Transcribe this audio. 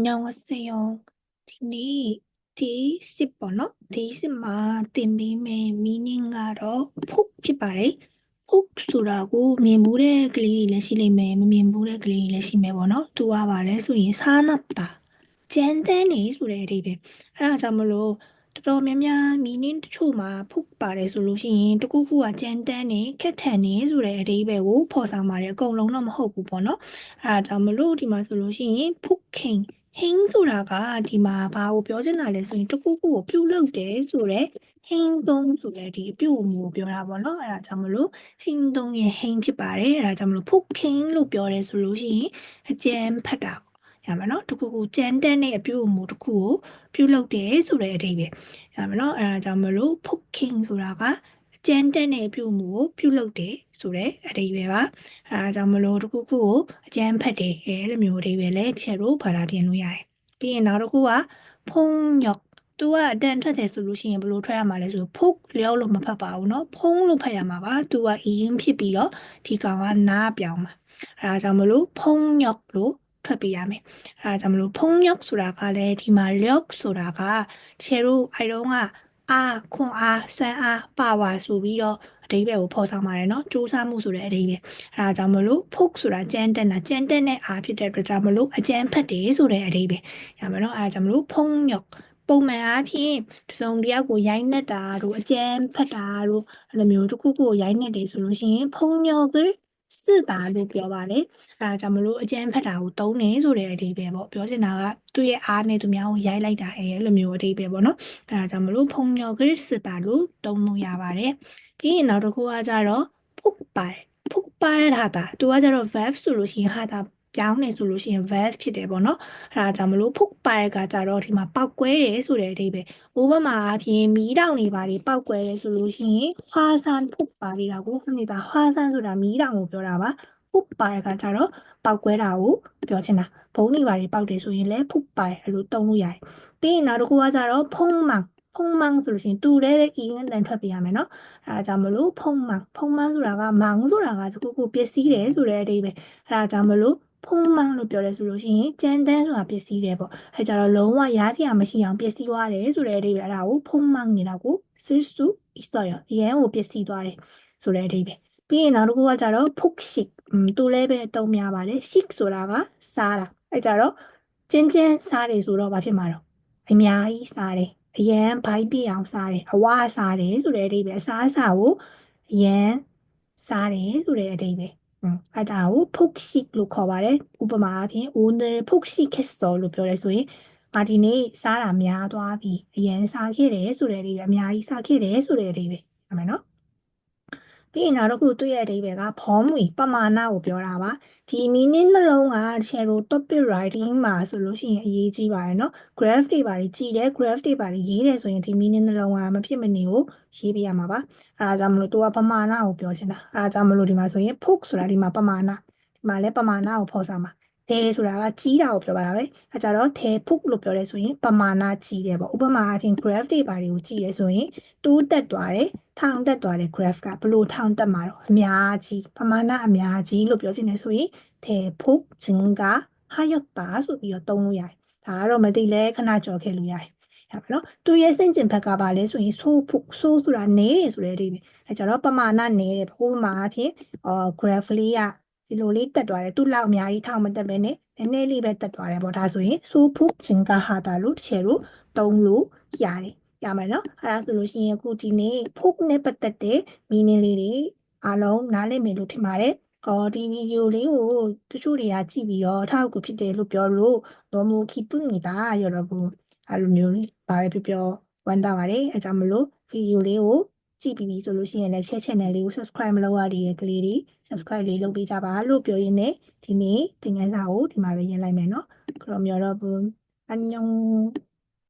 ညောင်ဆယောဒီနေ့ဒီစစ်ပေါ့နော်ဒီစစ်မှာသင်ပေးမယ် meaning ကတော့ book ဖြစ်ပါတယ် book ဆိုတာကိုမြင်မှုတဲ့ကလေးတွေလည်းရှိလိမ့်မယ်မမြင်မှုတဲ့ကလေးတွေလည်းရှိမယ်ပေါ့နော်သူကပါလဲဆိုရင်စာနာတာကျန်တဲ့နေဆိုတဲ့အဓိပ္ပာယ်အဲဒါကြောင့်မလို့တော်တော်များများ meaning တချို့မှာ book ပါတယ်ဆိုလို့ရှိရင်တကူကူကကြမ်းတမ်းနေခက်ထန်နေဆိုတဲ့အဓိပ္ပာယ်ကိုဖော်ဆောင်ပါတယ်အကုန်လုံးတော့မဟုတ်ဘူးပေါ့နော်အဲဒါကြောင့်မလို့ဒီမှာဆိုလို့ရှိရင် booking ဟင်းဆိုတာကဒီမှာဘာကိုပြောချင်တာလဲဆိုရင်တစ်ခုခုကိုပြုလုပ်တယ်ဆိုတော့ဟင်းသုံးဆိုတဲ့ဒီအပြုအမူကိုပြောတာပေါ့နော်အဲ့ဒါကြောင့်မလို့ဟင်းသုံးရဲ့ဟင်းဖြစ်ပါတယ်အဲ့ဒါကြောင့်မလို့ဖုတ်ခင်းလို့ပြောတယ်ဆိုလို့ရှိရင်အကျန်းဖတ်တာပေါ့ရမယ်နော်တစ်ခုခုကြမ်းတမ်းတဲ့အပြုအမူတစ်ခုကိုပြုလုပ်တယ်ဆိုတဲ့အဓိပ္ပာယ်ရမယ်နော်အဲ့ဒါကြောင့်မလို့ဖုတ်ခင်းဆိုတာကအ ကျန်းတမ်းတဲ့အပြုအမူကိုပြုလုပ်တယ်ဆိုတဲ့အဓိပ္ပာယ်ပါအဲဒါကြောင့်မလို့တစ်ခုခုကိုအကျန်းဖတ်တယ်အဲလိုမျိုးအဓိပ္ပာယ်လဲချက်လို့ဖတ်တာပြင်လို့ရတယ်ပြီးရင်နောက်တစ်ခုကဖုံညော့သူကအတန်ထွက်တယ်ဆိုလို့ရှိရင်ဘယ်လိုထွက်ရမှာလဲဆိုဖုတ်လျောက်လို့မဖတ်ပါဘူးเนาะဖုံလို့ဖတ်ရမှာပါသူကအရင်ဖြစ်ပြီးတော့ဒီကောင်ကနားပြောင်းမှာအဲဒါကြောင့်မလို့ဖုံညော့လို့ထွက်ပေးရမယ်အဲဒါကြောင့်မလို့ဖုံညော့ဆိုတာကလည်းဒီမှာလျော့ဆိုတာကချေတို့အဲတုန်းက အားခွန်အားစွမ်းအားပါဝါဆိုပြီးတော့အဓိပ္ပာယ်ကိုဖော်ဆောင်ပါတယ်နော်စူးစမ်းမှုဆိုတဲ့အဓိပ္ပာယ်အဲဒါကြောင့်မလို့ folk ဆိုတာကြမ်းတက်တာကြမ်းတက်တဲ့အားဖြစ်တဲ့အတွက်ကြောင့်မလို့အကြမ်းဖက်တယ်ဆိုတဲ့အဓိပ္ပာယ်ရမယ်နော်အဲဒါကြောင့်မလို့ဖုံညော့ပုံမှန်အားဖြင့်တစုံတယောက်ကိုရိုက်နှက်တာတို့အကြမ်းဖက်တာတို့အဲ့လိုမျိုးတစ်ခုခုကိုရိုက်နှက်တယ်ဆိုလို့ရှိရင်ဖုံညော့က စစ်တာလို့ပြောပါတယ်အဲဒါကြောင့်မလို့အကြမ်းဖက်တာကိုတုံးနေဆိုတဲ့အဓိပ္ပာယ်ပေါ့ပြောချင်တာကသူ့ရဲ့အားနဲ့သူများကိုရိုက်လိုက်တာအဲလိုမျိုးအဓိပ္ပာယ်ပေါ့နော်အဲဒါကြောင့်မလို့ဖုံးညော့ကစစ်တာလို့တုံးလို့ရပါတယ်ပြီးရင်နောက်တစ်ခုကကြတော့ဖုတ်ပိုင်ဖုတ်ပိုင်ဟာတာသူကကြတော့ verb ဆိုလို့ရှိရင်ဟာတာ ပြောင်းနေဆိုလို့ရှိရင် valve ဖြစ်တယ်ပေါ့နော်အဲဒါကြောင့်မလို့ foot pipe ကကြတော့ဒီမှာပောက်ကွဲတယ်ဆိုတဲ့အဓိပ္ပာယ် over မှာအပြင်မီးတောင်တွေပါတွေပောက်ကွဲတယ်ဆိုလို့ရှိရင် hwasan foot ပါနေတာကိုခုနေတာ hwasan ဆိုတာမီးတောင်ကိုပြောတာပါ foot pipe ကကြတော့ပောက်ကွဲတာကိုပြောချင်တာဘုံတွေပါတွေပောက်တယ်ဆိုရင်လည်း foot pipe အဲ့လိုတုံးလို့ရတယ်ပြီးရင်နောက်တစ်ခုကကြတော့ဖုံးမှန်ဖုံမန်းဆိုလို့ရှိရင်တူတဲ့အီးနဲ့တန်ထွက်ပြရမယ်နော်အဲဒါကြောင့်မလို့ဖုံမန်းဖုံမန်းဆိုတာကမောင်ဆိုတာကတခုခုပျက်စီးတယ်ဆိုတဲ့အဓိပ္ပာယ်အဲဒါကြောင့်မလို့ ဖုံးမောင်းလို့ပြောတယ်ဆိုလို့ရှိရင်ကြမ်းတမ်းဆိုတာပစ္စည်းတယ်ပေါ့အဲကြတော့လုံးဝရားစရာမရှိအောင်ပစ္စည်းသွားတယ်ဆိုတဲ့အဓိပ္ပာယ်အဲ့ဒါကိုဖုံးမောင်းနေတာကိုစစ်စု historia အရန်ကိုပစ္စည်းသွားတယ်ဆိုတဲ့အဓိပ္ပာယ်ပြီးရင်နောက်တစ်ခုကကြတော့ fook shik သူလည်းပဲအသုံးများပါတယ် shik ဆိုတာကစားတာအဲကြတော့ကျင်းကျင်းစားတယ်ဆိုတော့ဘာဖြစ်မှာတော့အများကြီးစားတယ်အရန်ဘိုက်ပြအောင်စားတယ်အဝစားတယ်ဆိုတဲ့အဓိပ္ပာယ်အစားအစာကိုအရန်စားတယ်ဆိုတဲ့အဓိပ္ပာယ် အဲ့ဒါကိုဖုတ်ရှိလို့ခေါ်ပါတယ်ဥပမာအဖြစ်오늘ဖုတ်ရှိခဲ့စောလို့ပြောရဲဆိုရင်ငါဒီနေ့စားတာများသွားပြီအရန်စားခဲ့တယ်ဆိုတဲ့အဓိပ္ပာယ်အများကြီးစားခဲ့တယ်ဆိုတဲ့အဓိပ္ပာယ်ဟုတ်မယ်နော် ပြီးရင်နောက်တစ်ခုသူ့ရဲ့အဓိပ္ပာယ်ကဘောမွေပမာဏကိုပြောတာပါဒီ meaning နှလုံးက share topic writing မှာဆိုလို့ရှိရင်အရေးကြီးပါတယ်เนาะ graph တွေပါကြည့်တယ် graph တွေပါရေးတယ်ဆိုရင်ဒီ meaning နှလုံးကမဖြစ်မနေကိုရေးပြရမှာပါအဲဒါကြောင့်မလို့သူကပမာဏကိုပြောချင်တာအဲဒါကြောင့်မလို့ဒီမှာဆိုရင် poke ဆိုတာဒီမှာပမာဏဒီမှာလည်းပမာဏကိုဖော်ဆောင်မှာထဲဆိုတာကကြီးတာကိုပြောပါတာပဲအဲကြတော့ထဲဖုတ်လို့ပြောရဲဆိုရင်ပမာဏကြီးတယ်ပေါ့ဥပမာအဖြစ် graph တွေပါတွေကိုကြည့်ရဲဆိုရင်တိုးတက်သွားတယ် ထောင်တက်သွားတယ် graph ကဘလို့ထောင်တက်မှာတော့အများကြီးပမာဏအများကြီးလို့ပြောချင်တယ်ဆိုရင်ထဲဖုတ်ခြင်းကဟာယတ်တာဆိုပြီးတော့သုံးလို့ရတယ်ဒါကတော့မသိလဲခဏကြော်ခဲ့လို့ရတယ်ဟုတ်ပြီနော်သူရဲ့စင့်ကျင်ဘက်ကပါလဲဆိုရင်ဆိုးဖို့ဆိုးဆိုတာနေတယ်ဆိုတဲ့အဓိပ္ပာယ်အဲကြတော့ပမာဏနေတယ်ဥပမာအဖြစ်အော် graph လေးကဒီလိုလေးတက်သွားတယ်သူ့လောက်အများကြီးထောင်မတက်ပဲနဲ့နည်းနည်းလေးပဲတက်သွားတယ်ပေါ့ဒါဆိုရင်စူဖုချင်းကဟာတာလို့တစ်ချက်လို့တုံးလို့ရတယ် ရမယ်နော်အဲ့ဒါဆိုလို့ရှိရင်အခုဒီနေ့ folk နဲ့ပတ်သက်တဲ့ meaning လေးတွေအားလုံးနားလည်မယ်လို့ထင်ပါတယ်အော်ဒီဗီဒီယိုလေးကိုတချို့တွေကကြည့်ပြီးတော့အထောက်အကူဖြစ်တယ်လို့ပြောလို့တော့မူခိပုနေတာရောတော့ဘူးအဲ့လိုမျိုးဘာပဲပြောပြောဝမ်းသာပါတယ်အကြောင်းမလို့ဗီဒီယိုလေးကိုကြည့်ပြီးပြီဆိုလို့ရှိရင်လည်း share channel လေးကို subscribe မလုပ်ရသေးတဲ့ကလေးတွေ subscribe လေးလုပ်ပေးကြပါလို့ပြောရင်းနဲ့ဒီနေ့သင်ခန်းစာကိုဒီမှာပဲရင်းလိုက်မယ်နော်ခရောမျောတော့ဘူးအညုံ